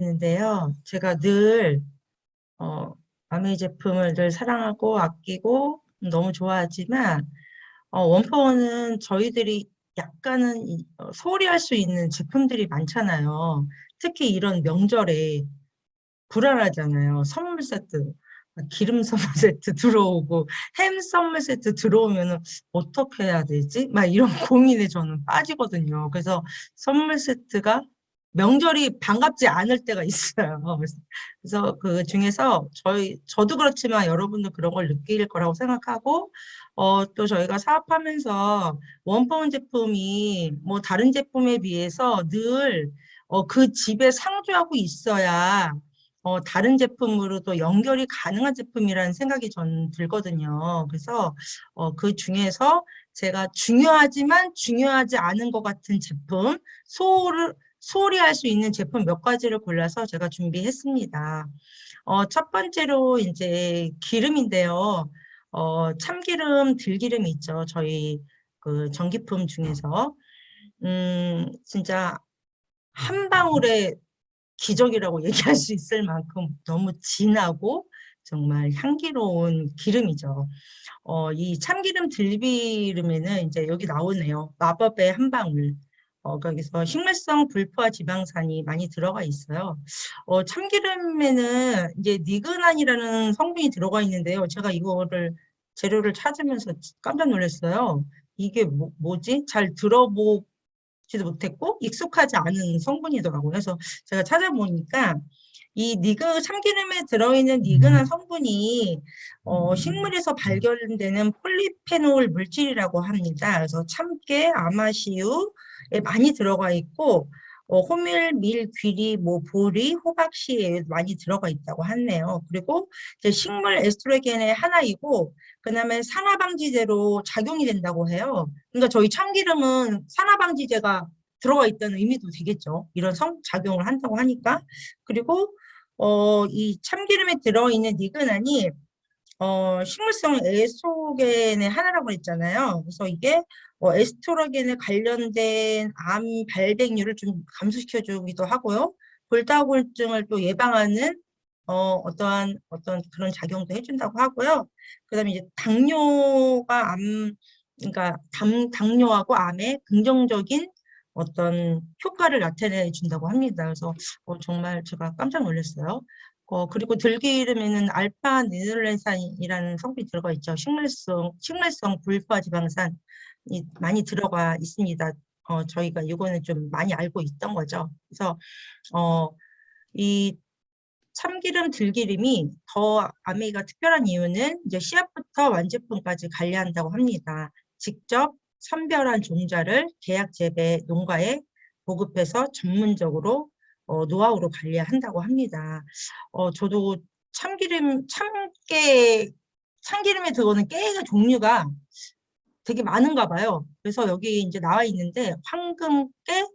있는데요. 제가 늘 어, 아메이 제품을 늘 사랑하고 아끼고 너무 좋아하지만 어, 원포원은 저희들이 약간은 이- 어, 소홀히 할 수 있는 제품들이 많잖아요. 특히 이런 명절에 불안하잖아요. 선물 세트, 기름 선물 세트 들어오고 햄 선물 세트 들어오면 은 어떻게 해야 되지? 막 이런 고민에 저는 빠지거든요. 그래서 선물 세트가 명절이 반갑지 않을 때가 있어요. 그래서- 그 중에서 저희 저도 그렇지만 여러분도 그런 걸 느낄 거라고 생각하고 어, 또 저희가 사업하면서 원포원 제품이 뭐 다른 제품에 비해서 늘 어, 그 집에 상주하고 있어야 어, 다른 제품으로도 연결이 가능한 제품이라는 생각이 전 들거든요. 그래서 어, 그 중에서 제가 중요하지만 중요하지 않은 것 같은 제품, 소를 소홀히 할 수 있는 제품 몇 가지를 골라서 제가 준비했습니다. 어, 첫 번째로 이제 기름인데요. 어, 참기름, 들기름 있죠. 저희 그 전기품 중에서. 음, 진짜 한 방울의 기적이라고 얘기할 수 있을 만큼 너무 진하고 정말 향기로운 기름이죠. 어, 이 참기름 들기름에는 이제 여기 나오네요. 마법의 한 방울. 어, 거기서 식물성 불포화 지방산이 많이 들어가 있어요. 어, 참기름에는 이제 니그난이라는 성분이 들어가 있는데요. 제가 이거를 재료를 찾으면서 깜짝 놀랐어요. 이게 뭐, 뭐지? 잘 들어보지도 못했고 익숙하지 않은 성분이더라고요. 그래서 제가 찾아보니까 이 니그 참기름에 들어있는 니그난 성분이 어, 식물에서 발견되는 폴리페놀 물질이라고 합니다. 그래서 참깨, 아마시유에 많이 들어가 있고 어, 호밀, 밀, 귀리, 뭐 보리, 호박씨에 많이 들어가 있다고 하네요. 그리고 이제 식물 에스트로겐의 하나이고 그다음에 산화방지제로 작용이 된다고 해요. 그러니까 저희 참기름은 산화방지제가 들어가 있다는 의미도 되겠죠. 이런 성 작용을 한다고 하니까. 그리고 어, 이 참기름에 들어있는 니그난이 어, 식물성 에스트로겐의 하나라고 했잖아요. 그래서 이게 어, 에스트로겐에 관련된 암 발백률을 좀 감소시켜 주기도 하고요. 골다공증을 또 예방하는 어, 어떠한 어떤 그런 작용도 해준다고 하고요. 그다음에 이제 당뇨가 암, 그러니까 당, 당뇨하고 암에 긍정적인 어떤 효과를 나타내 준다고 합니다. 그래서 어, 정말 제가 깜짝 놀랐어요. 어, 그리고 들기름에는 알파 니놀레산이라는 성분이 들어가 있죠. 식물성, 식물성 불포화 지방산이 많이 들어가 있습니다. 어, 저희가 이거는 좀 많이 알고 있던 거죠. 그래서 어, 이 참기름, 들기름이 더 아메이가 특별한 이유는 이제 씨앗부터 완제품까지 관리한다고 합니다. 직접 선별한 종자를 계약 재배 농가에 보급해서 전문적으로 어, 노하우로 관리한다고 합니다. 어, 저도 참기름, 참깨, 참기름에 들어오는 깨의 종류가 되게 많은가 봐요. 그래서 여기 이제 나와 있는데 황금깨,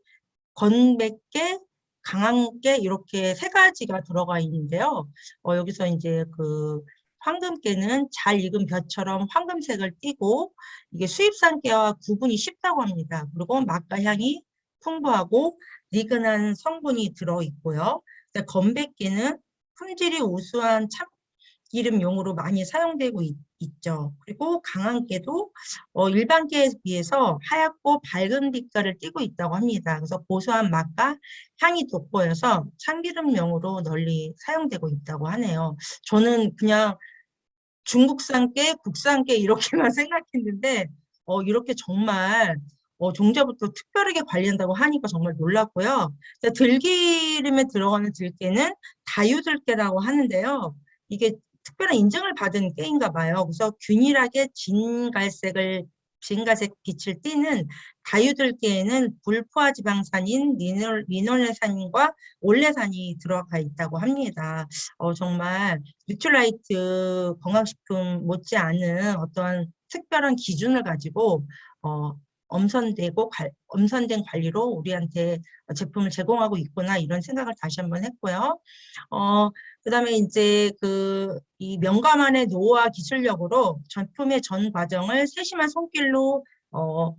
건백깨, 강황깨 이렇게 세 가지가 들어가 있는데요. 어, 여기서 이제 그 황금깨는 잘 익은 벼처럼 황금색을 띠고 이게 수입산 깨와 구분이 쉽다고 합니다. 그리고 맛과 향이 풍부하고 니근한 성분이 들어있고요. 건백기는 품질이 우수한 참기름용으로 많이 사용되고 있, 죠 그리고 강한 깨도 어, 일반 깨에 비해서 하얗고 밝은 빛깔을 띠고 있다고 합니다. 그래서 고소한 맛과 향이 돋보여서 참기름용으로 널리 사용되고 있다고 하네요. 저는 그냥 중국산 깨, 국산 깨 이렇게만 생각했는데 어, 이렇게 정말 어, 종자부터 특별하게 관리한다고 하니까 정말 놀랐고요. 들기름에 들어가는 들깨는 다유들깨라고 하는데요. 이게 특별한 인증을 받은 깨인가 봐요. 그래서 균일하게 진갈색을 진갈색 빛을 띠는 다유들깨에는 불포화 지방산인 리놀, 리놀레산과 올레산이 들어가 있다고 합니다. 어, 정말 뉴트라이트 건강식품 못지않은 어떤 특별한 기준을 가지고 어, 엄선되고 관, 엄선된 관리로 우리한테 제품을 제공하고 있구나 이런 생각을 다시 한번 했고요. 어, 그 다음에 이제 그 이 명가만의 노후와 기술력으로 제품의 전 과정을 세심한 손길로 어,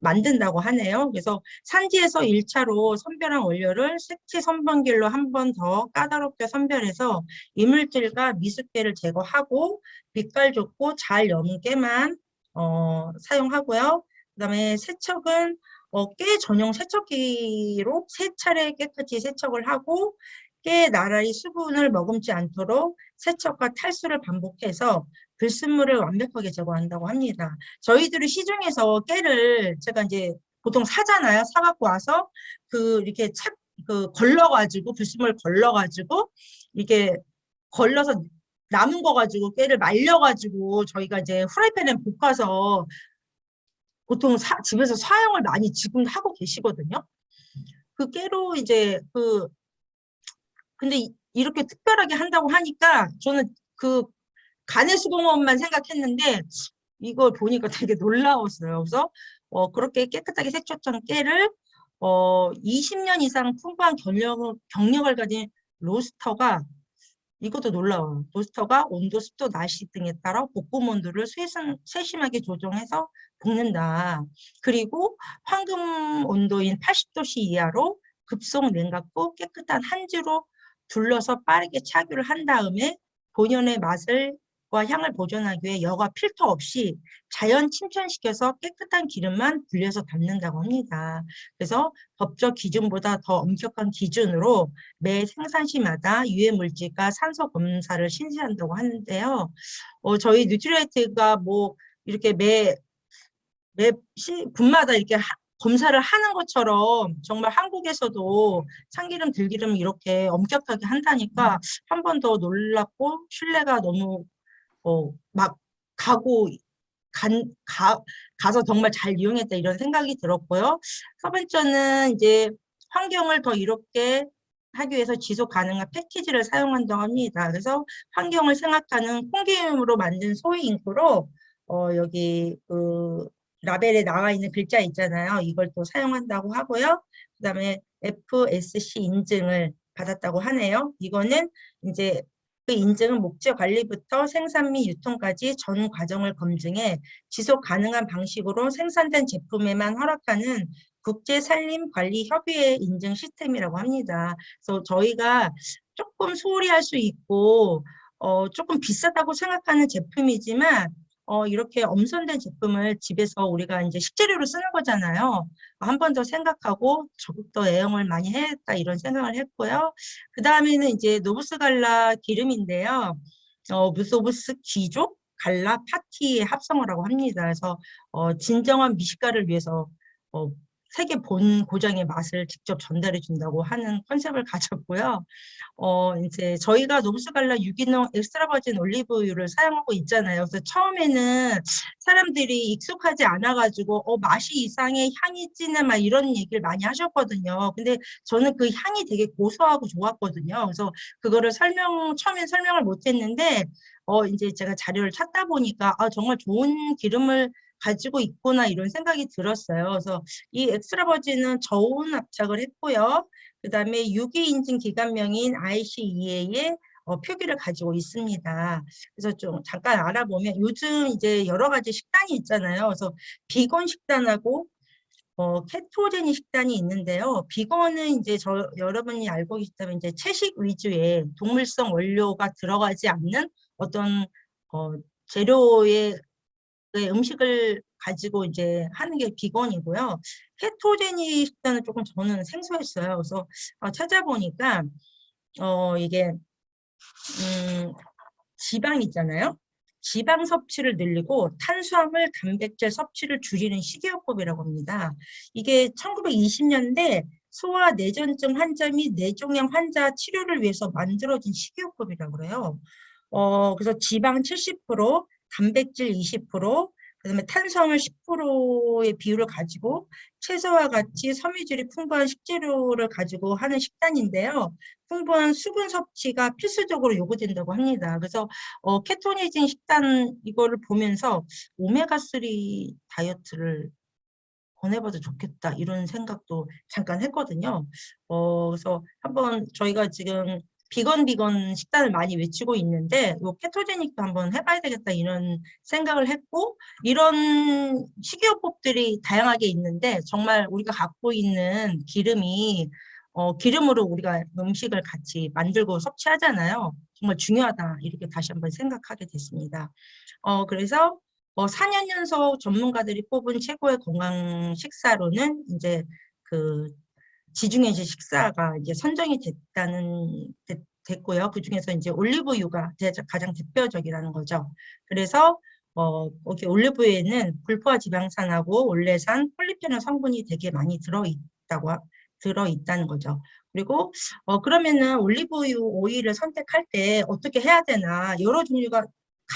만든다고 하네요. 그래서 산지에서 1차로 선별한 원료를 색채 선분길로 한 번 더 까다롭게 선별해서 이물질과 미습계를 제거하고 빛깔 좋고 잘 깨만 어, 사용하고요. 그다음에 세척은 어, 깨 전용 세척기로 세 차례 깨끗이 세척을 하고 깨 나란히 수분을 머금지 않도록 세척과 탈수를 반복해서 불순물을 완벽하게 제거한다고 합니다. 저희들이 시중에서 깨를 제가 이제 보통 사잖아요. 사갖고 와서 그 이렇게 차, 그 걸러가지고 불순물 걸러가지고 이게 걸러서 남은 거 가지고 깨를 말려가지고 저희가 이제 프라이팬에 볶아서 보통 사, 집에서 사용을 많이 지금 하고 계시거든요. 그 깨로 이제 그 근데 이- 이렇게 특별하게 한다고 하니까 저는 그 간의 수공업만 생각했는데 이걸 보니까 되게 놀라웠어요. 그래서 어, 그렇게 깨끗하게 세척한 깨를 어, 20년 이상 풍부한 경력, 경력을 가진 로스터가 이것도 놀라워요. 로스터가 온도, 습도, 날씨 등에 따라 볶음 온도를 세심, 세심하게 조정해서 볶는다. 그리고 황금 온도인 80도씨 이하로 급속 냉각후 깨끗한 한지로 둘러서 빠르게 착유를 한 다음에 본연의 맛을 과 향을 보존하기 위해 여과 필터 없이 자연 침전시켜서 깨끗한 기름만 분리해서 담는다고 합니다. 그래서 법적 기준보다 더 엄격한 기준으로 매 생산시마다 유해 물질과 산소 검사를 실시한다고 하는데요. 어, 저희 뉴트리라이트가 뭐 이렇게 매, 매 시, 분마다 이렇게 하- 검사를 하는 것처럼 정말 한국에서도 참기름, 들기름 이렇게 엄격하게 한다니까 한 번 더 놀랍고 신뢰가 너무 어, 막 가고 간, 가, 가서 정말 잘 이용했다 이런 생각이 들었고요. 첫 번째는 이제 환경을 더 이롭게 하기 위해서 지속 가능한 패키지를 사용한다고 합니다. 그래서 환경을 생각하는 콩기름으로 만든 소위 잉크로 어, 여기 그 라벨에 나와 있는 글자 있잖아요. 이걸 또 사용한다고 하고요. 그 다음에 FSC 인증을 받았다고 하네요. 이거는 이제 그 인증은 목재 관리부터 생산 및 유통까지 전 과정을 검증해 지속 가능한 방식으로 생산된 제품에만 허락하는 국제 산림 관리 협의회 인증 시스템이라고 합니다. 그래서 저희가 조금 소홀히 할 수 있고 어, 조금 비싸다고 생각하는 제품이지만 어, 이렇게 엄선된 제품을 집에서 우리가 이제 식재료로 쓰는 거잖아요. 한 번 더 생각하고 적극 더 애용을 많이 해야겠다 이런 생각을 했고요. 그 다음에는 이제 노브스 갈라 기름인데요. 어, 무소브스 귀족 갈라 파티의 합성어라고 합니다. 그래서 어, 진정한 미식가를 위해서 어, 세계 본 고장의 맛을 직접 전달해 준다고 하는 컨셉을 가졌고요. 어, 이제 저희가 노브스 갈라 유기농 엑스트라 버진 올리브유를 사용하고 있잖아요. 그래서 처음에는 사람들이 익숙하지 않아가지고 어, 맛이 이상해, 향이 진해, 막 이런 얘기를 많이 하셨거든요. 근데 저는 그 향이 되게 고소하고 좋았거든요. 그래서 그거를 설명, 처음엔 설명을 못했는데 어, 이제 제가 자료를 찾다 보니까 아, 정말 좋은 기름을 가지고 있구나 이런 생각이 들었어요. 그래서 이 엑스트라 버진은 저온 압착을 했고요. 그 다음에 유기 인증 기관명인 ICEA의 어, 표기를 가지고 있습니다. 그래서 좀 잠깐 알아보면 요즘 이제 여러 가지 식단이 있잖아요. 그래서 비건 식단하고 어, 케토제닉 식단이 있는데요. 비건은 이제 저 여러분이 알고 계시다면 이제 채식 위주의 동물성 원료가 들어가지 않는 어떤 어, 재료의 그 음식을 가지고 이제 하는 게 비건이고요. 케토제닉 식단은 조금 저는 생소했어요. 그래서 어, 찾아보니까 어 이게 음 지방 있잖아요. 지방 섭취를 늘리고 탄수화물, 단백질 섭취를 줄이는 식이요법이라고 합니다. 이게 1920년대 소아 내전증 환자 및 뇌종양 환자 치료를 위해서 만들어진 식이요법이라고 그래요. 어, 그래서 지방 70%, 단백질 20%, 그다음에 탄수화물 10%의 비율을 가지고 채소와 같이 섬유질이 풍부한 식재료를 가지고 하는 식단인데요. 풍부한 수분 섭취가 필수적으로 요구된다고 합니다. 그래서 어, 케토니징 식단 이거를 보면서 오메가3 다이어트를 권해봐도 좋겠다 이런 생각도 잠깐 했거든요. 어, 그래서 한번 저희가 지금 비건 비건 식단을 많이 외치고 있는데 요 케토제닉도 한번 해봐야 되겠다 이런 생각을 했고 이런 식이요법들이 다양하게 있는데 정말 우리가 갖고 있는 기름이 어, 기름으로 우리가 음식을 같이 만들고 섭취하잖아요. 정말 중요하다 이렇게 다시 한번 생각하게 됐습니다. 어, 그래서 어, 4년 연속 전문가들이 뽑은 최고의 건강 식사로는 이제 그 지중해식 식사가 이제 선정이 됐다는 됐, 됐고요. 그 중에서 이제 올리브유가 대- 가장 대표적이라는 거죠. 그래서 어, 여기 올리브유에는 불포화 지방산하고 올레산, 폴리페놀 성분이 되게 많이 들어있다고 하- 들어있다는 거죠. 그리고 어, 그러면은 올리브유 오일을 선택할 때 어떻게 해야 되나 여러 종류가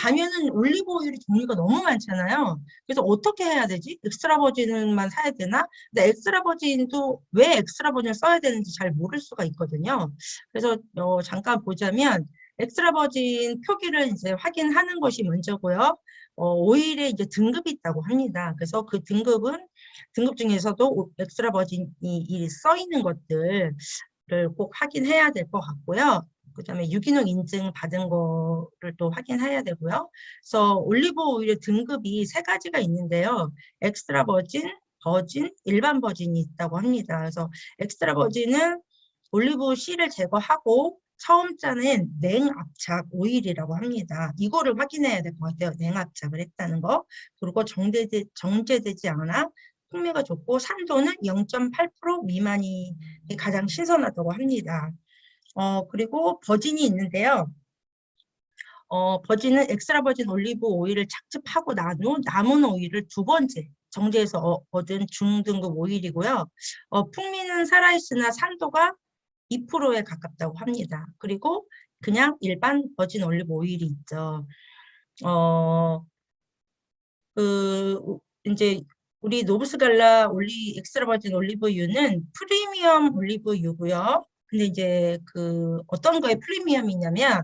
가면은 올리브 오일이 종류가 너무 많잖아요. 그래서 어떻게 해야 되지? 엑스트라 버진만 사야 되나? 근데 엑스트라 버진도 왜 엑스트라 버진을 써야 되는지 잘 모를 수가 있거든요. 그래서 어, 잠깐 보자면 엑스트라 버진 표기를 이제 확인하는 것이 먼저고요. 어, 오일에 이제 등급이 있다고 합니다. 그래서 그 등급은 등급 중에서도 오- 엑스트라 버진이 이써 있는 것들을 꼭 확인해야 될 것 같고요. 그다음에 유기농 인증 받은 거를 또 확인해야 되고요. 그래서 올리브 오일의 등급이 세 가지가 있는데요. 엑스트라 버진, 버진, 일반 버진이 있다고 합니다. 그래서 엑스트라 버진은 올리브 씨를 제거하고 처음 짜낸 냉압착 오일이라고 합니다. 이거를 확인해야 될 것 같아요. 냉압착을 했다는 거. 그리고 정제되, 정제되지 않아 풍미가 좋고 산도는 0.8% 미만이 가장 신선하다고 합니다. 어, 그리고 버진이 있는데요. 어, 버진은 엑스트라 버진 올리브 오일을 착즙하고 난 후 남은 오일을 두 번째 정제해서 어, 얻은 중등급 오일이고요. 어, 풍미는 살아있으나 산도가 2%에 가깝다고 합니다. 그리고 그냥 일반 버진 올리브 오일이 있죠. 어, 그, 이제 우리 노브스갈라 올리 엑스트라 버진 올리브유는 프리미엄 올리브유고요. 근데 이제 그 어떤 거에 프리미엄이냐면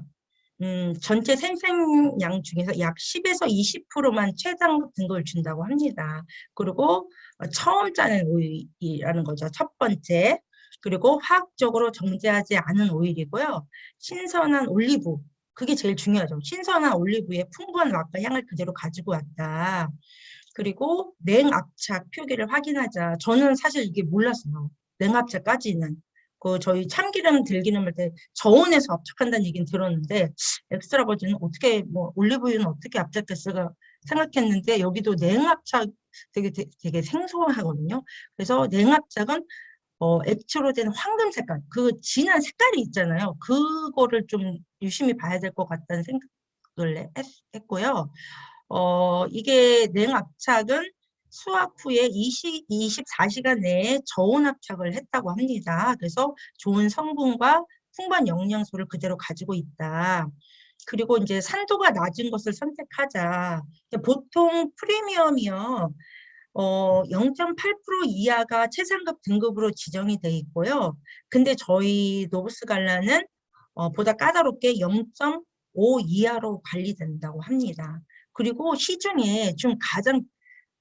음, 전체 생산량 중에서 약 10에서 20%만 최상급 등급을 준다고 합니다. 그리고 어, 처음 짜낸 오일이라는 거죠. 첫 번째. 그리고 화학적으로 정제하지 않은 오일이고요. 신선한 올리브. 그게 제일 중요하죠. 신선한 올리브의 풍부한 맛과 향을 그대로 가지고 왔다. 그리고 냉압착 표기를 확인하자. 저는 사실 이게 몰랐어요. 냉압착까지는. 그 저희 참기름 들기름 할 때 저온에서 압착한다는 얘기는 들었는데 엑스트라 버진은 어떻게 뭐 올리브유는 어떻게 압착했을까 생각했는데 여기도 냉압착 되게 되게, 생소하거든요. 그래서 냉압착은 어, 액체로 된 황금 색깔, 그 진한 색깔이 있잖아요. 그거를 좀 유심히 봐야 될 것 같다는 생각을 했, 했고요. 어, 이게 냉압착은 수확 후에 20, 24시간 내에 저온 압착을 했다고 합니다. 그래서 좋은 성분과 풍부한 영양소를 그대로 가지고 있다. 그리고 이제 산도가 낮은 것을 선택하자. 보통 프리미엄이요. 어, 0.8% 이하가 최상급 등급으로 지정이 돼 있고요. 근데 저희 노브스 갈라는 어, 보다 까다롭게 0.5 이하로 관리된다고 합니다. 그리고 시중에 좀 가장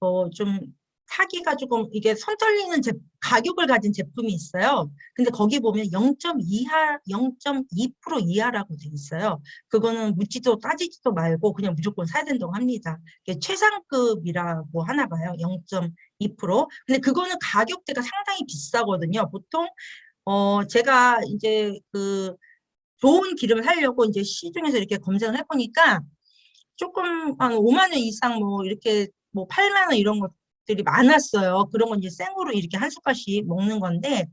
어, 좀 사기가 조금 이게 손 떨리는 제, 가격을 가진 제품이 있어요. 근데 거기 보면 0.2하, 0.2% 이하라고 돼 있어요. 그거는 묻지도 따지지도 말고 그냥 무조건 사야 된다고 합니다. 이게 최상급이라고 하나 봐요. 0.2%. 근데 그거는 가격대가 상당히 비싸거든요. 보통 어 제가 이제 그 좋은 기름을 사려고 이제 시중에서 이렇게 검색을 해보니까 조금 한 5만 원 이상 뭐 이렇게 뭐 8만 원 이런 것들이 많았어요. 그런 건 이제 생으로 이렇게 한 숟갈씩 먹는 건데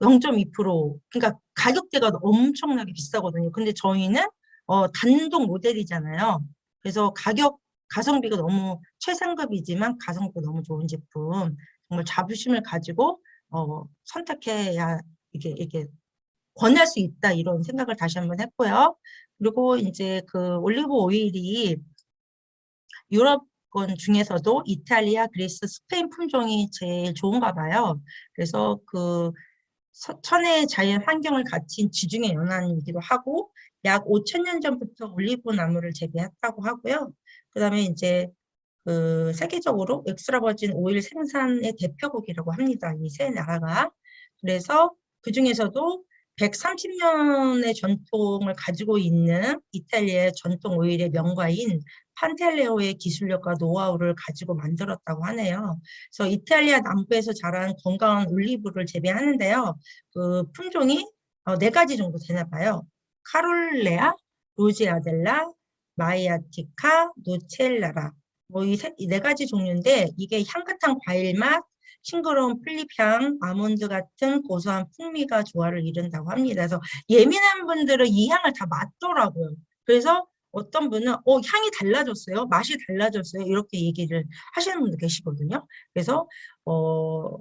0.2% 그러니까 가격대가 엄청나게 비싸거든요. 근데 저희는 어, 단독 모델이잖아요. 그래서 가격 가성비가 너무 최상급이지만 가성비가 너무 좋은 제품 정말 자부심을 가지고 어, 선택해야 이게 이게 권할 수 있다 이런 생각을 다시 한번 했고요. 그리고 이제 그 올리브 오일이 유럽 권 중에서도 이탈리아, 그리스, 스페인 품종이 제일 좋은가 봐요. 그래서 그 서- 천혜의 자연 환경을 갖춘 지중해 연안이기도 하고 약 5천 년 전부터 올리브 나무를 재배했다고 하고요. 그다음에 이제 그 세계적으로 엑스트라 버진 오일 생산의 대표국이라고 합니다. 이 세 나라가. 그래서 그 중에서도 130년의 전통을 가지고 있는 이탈리아의 전통 오일의 명가인 판텔레오의 기술력과 노하우를 가지고 만들었다고 하네요. 그래서 이탈리아 남부에서 자란 건강한 올리브를 재배하는데요. 그 품종이 어, 네 가지 정도 되나 봐요. 카롤레아, 로지아델라, 마이아티카, 노첼라라. 뭐 이 네 가지 종류인데 이게 향긋한 과일 맛, 싱그러운 플립향, 아몬드 같은 고소한 풍미가 조화를 이룬다고 합니다. 그래서 예민한 분들은 이 향을 다 맡더라고요. 그래서 어떤 분은 어 향이 달라졌어요, 맛이 달라졌어요 이렇게 얘기를 하시는 분도 계시거든요. 그래서 어,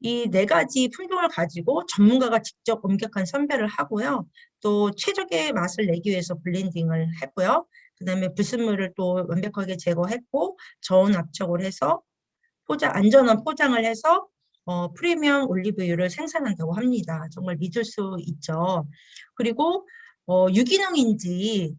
이 네 가지 품종을 가지고 전문가가 직접 엄격한 선별을 하고요. 또 최적의 맛을 내기 위해서 블렌딩을 했고요. 그 다음에 불순물을 또 완벽하게 제거했고 저온 압착을 해서 포장, 안전한 포장을 해서 어, 프리미엄 올리브유를 생산한다고 합니다. 정말 믿을 수 있죠. 그리고 어, 유기농인지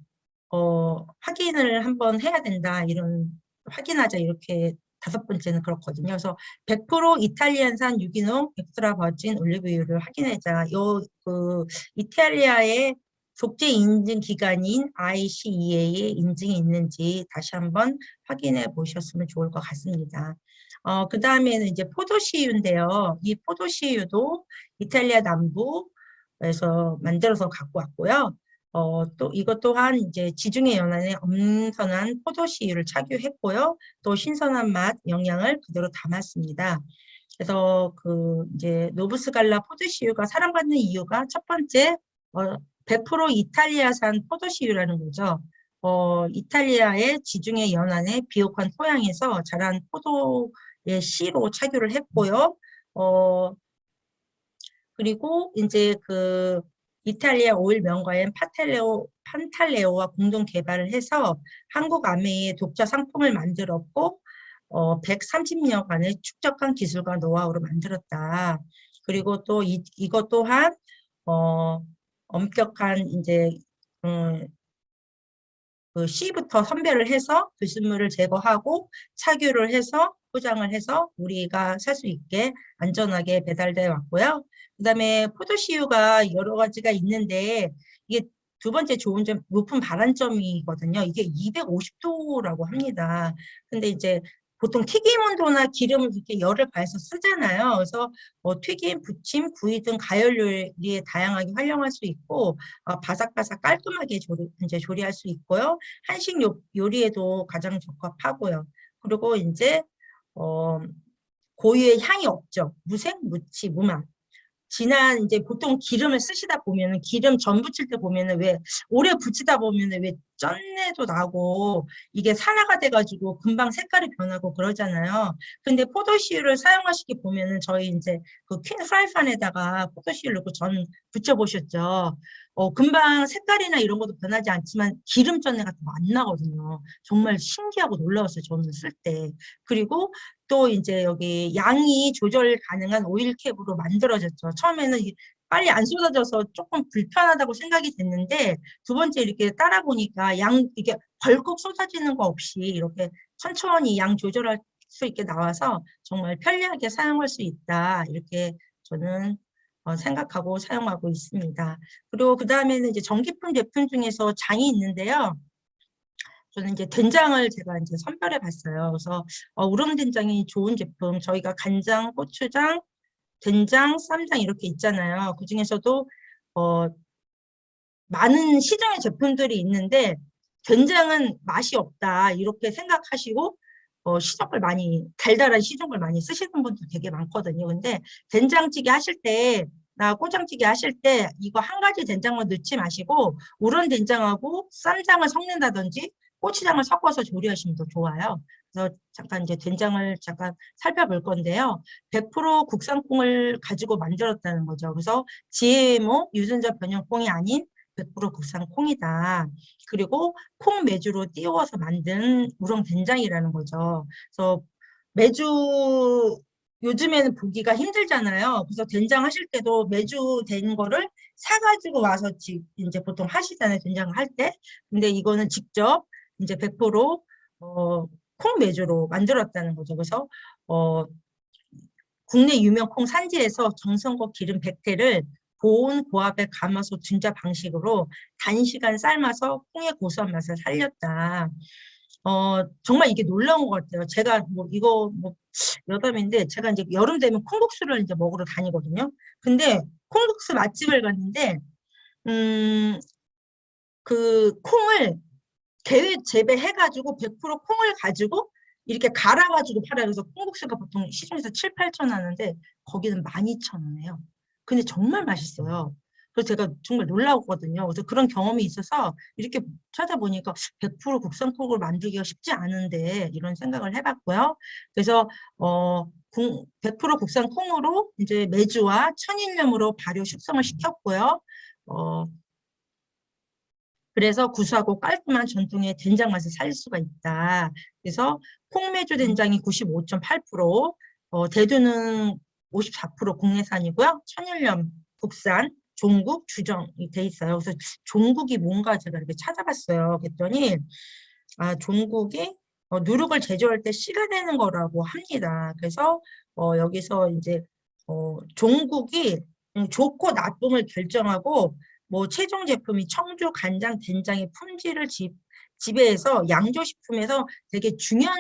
어, 확인을 한번 해야 된다. 이런 확인하자 이렇게 다섯 번째는 그렇거든요. 그래서 100% 이탈리안산 유기농 엑스트라 버진 올리브유를 확인하자. 요 그 이탈리아의 국제 인증 기관인 ICEA의 인증이 있는지 다시 한번 확인해 보셨으면 좋을 것 같습니다. 어, 그 다음에는 이제 포도씨유인데요. 이 포도씨유도 이탈리아 남부에서 만들어서 갖고 왔고요. 어, 또 이것 또한 이제 지중해 연안에 엄선한 포도씨유를 착유했고요. 또 신선한 맛, 영양을 그대로 담았습니다. 그래서 그 이제 노브스갈라 포도씨유가 사랑받는 이유가 첫 번째 어, 100% 이탈리아산 포도씨유라는 거죠. 어, 이탈리아의 지중해 연안의 비옥한 토양에서 자란 포도의 씨로 착유를 했고요. 어, 그리고 이제 그 이탈리아 오일 명가인 파텔레오, 판탈레오와 공동 개발을 해서 한국 아메이의 독자 상품을 만들었고 어, 130년간의 축적한 기술과 노하우로 만들었다. 그리고 또 이, 이것 또한 어, 엄격한 이제 음, 그 C부터 선별을 해서 불순물을 제거하고 착유를 해서 포장을 해서 우리가 살 수 있게 안전하게 배달되어 왔고요. 그 다음에 포도씨유가 여러 가지가 있는데 이게 두 번째 좋은 점, 높은 발안점이거든요. 이게 250도라고 합니다. 근데 이제 보통 튀김 온도나 기름을 이렇게 열을 가해서 쓰잖아요. 그래서 뭐 튀김, 부침, 구이 등 가열 요리에 다양하게 활용할 수 있고 어, 바삭바삭 깔끔하게 조리, 이제 조리할 수 있고요. 한식 요, 요리에도 가장 적합하고요. 그리고 이제 어, 고유의 향이 없죠. 무색, 무치, 무맛. 진한 이제 보통 기름을 쓰시다 보면은 기름 전 부칠 때 보면은 왜 오래 붙이다 보면은 왜 쩐내도 나고 이게 산화가 돼가지고 금방 색깔이 변하고 그러잖아요. 근데 포도씨유를 사용하시기 보면은 저희 이제 그 퀸 프라이팬에다가 포도씨유 넣고 전 붙여보셨죠. 어, 금방 색깔이나 이런 것도 변하지 않지만 기름 전내 같은 거 안 나거든요. 정말 신기하고 놀라웠어요. 저는 쓸 때. 그리고 또 이제 여기 양이 조절 가능한 오일캡으로 만들어졌죠. 처음에는 빨리 안 쏟아져서 조금 불편하다고 생각이 됐는데 두 번째 이렇게 따라 보니까 양 이게 벌컥 쏟아지는 거 없이 이렇게 천천히 양 조절할 수 있게 나와서 정말 편리하게 사용할 수 있다. 이렇게 저는 어, 생각하고 사용하고 있습니다. 그리고 그 다음에는 이제 전기품 제품 중에서 장이 있는데요. 저는 이제 된장을 제가 이제 선별해 봤어요. 그래서 어, 우렁 된장이 좋은 제품, 저희가 간장, 고추장, 된장, 쌈장 이렇게 있잖아요. 그 중에서도 어, 많은 시중의 제품들이 있는데 된장은 맛이 없다 이렇게 생각하시고 어, 시중을 많이 달달한 시중을 많이 쓰시는 분들 되게 많거든요. 근데 된장찌개 하실 때 나 꼬장찌개 하실 때 이거 한 가지 된장만 넣지 마시고 우런 된장하고 쌈장을 섞는다든지 고추장을 섞어서 조리하시면 더 좋아요. 그래서 잠깐 이제 된장을 잠깐 살펴볼 건데요. 100% 국산 콩을 가지고 만들었다는 거죠. 그래서 GMO 유전자 변형 콩이 아닌 100% 국산 콩이다. 그리고 콩 메주로 띄워서 만든 우렁 된장이라는 거죠. 그래서 메주 요즘에는 보기가 힘들잖아요. 그래서 된장 하실 때도 메주 된 거를 사가지고 와서 이제 보통 하시잖아요. 된장을 할 때. 근데 이거는 직접 이제 100% 어, 콩 메주로 만들었다는 거죠. 그래서 어, 국내 유명 콩 산지에서 정성껏 기름 100대를 고온 고압의 가마솥 증자 방식으로 단시간 삶아서 콩의 고소한 맛을 살렸다. 어, 정말 이게 놀라운 것 같아요. 제가 뭐 이거 뭐 여담인데 제가 이제 여름 되면 콩국수를 이제 먹으러 다니거든요. 근데 콩국수 맛집을 갔는데 음, 그 콩을 계획 재배해가지고 100% 콩을 가지고 이렇게 갈아가지고 팔아요. 그래서 콩국수가 보통 시중에서 7, 8천 하는데 거기는 12,000원이에요. 근데 정말 맛있어요. 그래서 제가 정말 놀라웠거든요. 그래서 그런 경험이 있어서 이렇게 찾아보니까 100% 국산 콩을 만들기가 쉽지 않은데 이런 생각을 해봤고요. 그래서 어, 100% 국산 콩으로 이제 메주와 천일염으로 발효 숙성을 시켰고요. 어, 그래서 구수하고 깔끔한 전통의 된장 맛을 살릴 수가 있다. 그래서 콩메주 된장이 95.8%, 어, 대두는 54% 국내산이고요. 천일염 국산, 종국 주정이 돼 있어요. 그래서 종국이 뭔가 제가 이렇게 찾아봤어요. 그랬더니 아 종국이 어, 누룩을 제조할 때 씨가 되는 거라고 합니다. 그래서 어, 여기서 이제 어, 종국이 음, 좋고 나쁨을 결정하고 뭐 최종 제품이 청주, 간장, 된장의 품질을 지, 지배해서 양조식품에서 되게 중요한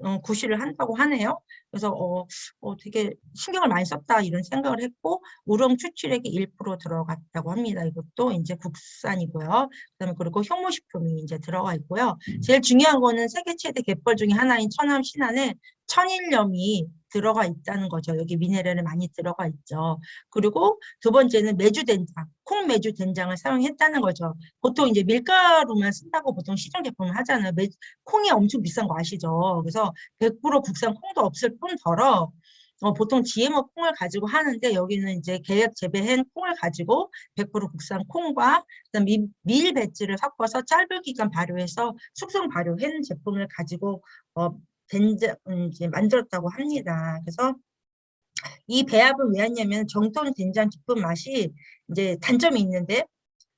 어, 구실을 한다고 하네요. 그래서 어, 어, 되게 신경을 많이 썼다 이런 생각을 했고 우렁 추출액이 1% 들어갔다고 합니다. 이것도 이제 국산이고요. 그다음에 그리고 효모식품이 이제 들어가 있고요. 제일 중요한 거는 세계 최대 갯벌 중에 하나인 천암 신안에 천일염이 들어가 있다는 거죠. 여기 미네랄이 많이 들어가 있죠. 그리고 두 번째는 메주 된장, 콩 메주 된장을 사용했다는 거죠. 보통 이제 밀가루만 쓴다고 보통 시중 제품을 하잖아요. 매, 콩이 엄청 비싼 거 아시죠? 그래서 100% 국산 콩도 없을 뿐더러 어, 보통 GMO 콩을 가지고 하는데 여기는 이제 계획 재배한 콩을 가지고 100% 국산 콩과 그다음 밀, 밀 배지를 섞어서 짧은 기간 발효해서 숙성 발효한 제품을 가지고 어, 된장 음, 만들었다고 합니다. 그래서 이 배합을 왜 했냐면 정통 된장 깊은 맛이 이제 단점이 있는데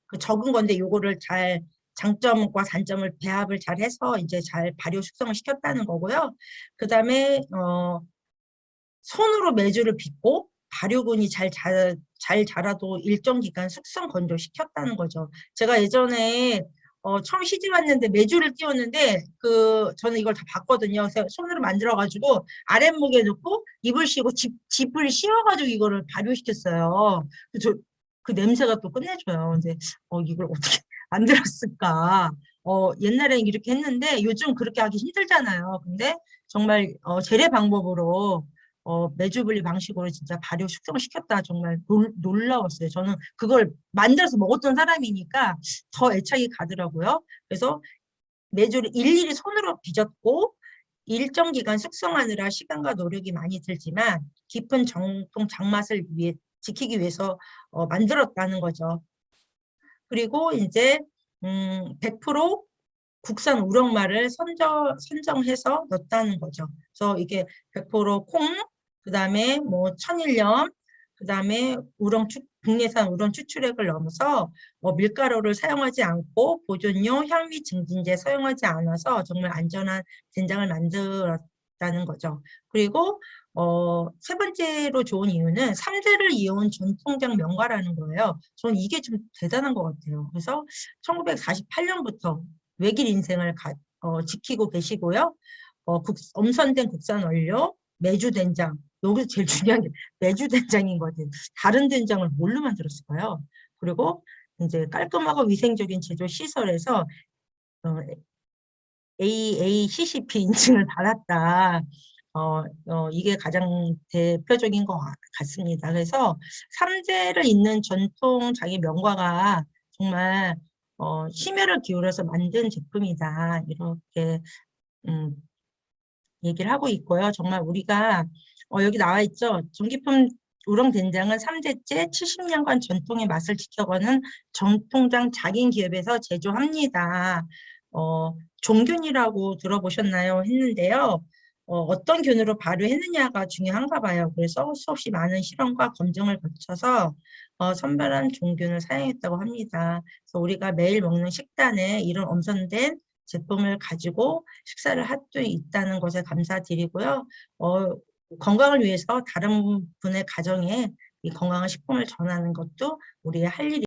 그 적은 건데 요거를 잘 장점과 단점을 배합을 잘 해서 이제 잘 발효 숙성을 시켰다는 거고요. 그 다음에 어 손으로 메주를 빚고 발효군이 잘, 잘, 잘 자라도 일정 기간 숙성 건조시켰다는 거죠. 제가 예전에 어, 처음 시집 왔는데 메주를 띄웠는데 그 저는 이걸 다 봤거든요. 그래서 손으로 만들어 가지고 아랫목에 넣고 입을 씌고 집, 집을 씌워 가지고 이거를 발효시켰어요. 저, 그 냄새가 또 끝내줘요. 근데 어, 이걸 어떻게 만들었을까? 어, 옛날에는 이렇게 했는데 요즘 그렇게 하기 힘들잖아요. 근데 정말 어, 재래 방법으로 어, 매주분리 방식으로 진짜 발효 숙성을 시켰다 정말 놀, 놀라웠어요. 저는 그걸 만들어서 먹었던 사람이니까 더 애착이 가더라고요. 그래서 매주를 일일이 손으로 빚었고 일정 기간 숙성하느라 시간과 노력이 많이 들지만 깊은 정통 장맛을 위해 지키기 위해서 어, 만들었다는 거죠. 그리고 이제 음, 100% 국산 우럭말을 선정, 선정해서 넣었다는 거죠. 그래서 이게 100%콩, 그 다음에 뭐 천일염, 그 다음에 우렁 추, 국내산 우렁 추출액을 넣어서 뭐 밀가루를 사용하지 않고 보존용 향미 증진제 사용하지 않아서 정말 안전한 된장을 만들었다는 거죠. 그리고 어, 세 번째로 좋은 이유는 3대를 이어온 전통장 명가라는 거예요. 저는 이게 좀 대단한 것 같아요. 그래서 1948년부터 외길 인생을 가, 어, 지키고 계시고요. 어, 국, 엄선된 국산 원료, 메주 된장, 여기서 제일 중요한 게 메주 된장인 것 같아요. 다른 된장을 뭘로 만들었을까요? 그리고 이제 깔끔하고 위생적인 제조 시설에서 어, AACCP 인증을 받았다. 어, 어, 이게 가장 대표적인 것 같습니다. 그래서 삼재를 잇는 전통 자기 명과가 정말 어, 심혈을 기울여서 만든 제품이다. 이렇게 음, 얘기를 하고 있고요. 정말 우리가 어, 여기 나와 있죠. 전기품 우렁된장은 3대째 70년간 전통의 맛을 지켜가는 정통장 자긴 기업에서 제조합니다. 어, 종균이라고 들어보셨나요? 했는데요. 어, 떤 균으로 발효했느냐가 중요한가 봐요. 그래서 수없이 많은 실험과 검증을 거쳐서 어, 선별한 종균을 사용했다고 합니다. 그래서 우리가 매일 먹는 식단에 이런 엄선된 제품을 가지고 식사를 할 수 있다는 것에 감사드리고요. 어, 건강을 위해서 다른 분의 가정에 이 건강한 식품을 전하는 것도 우리의 할 일이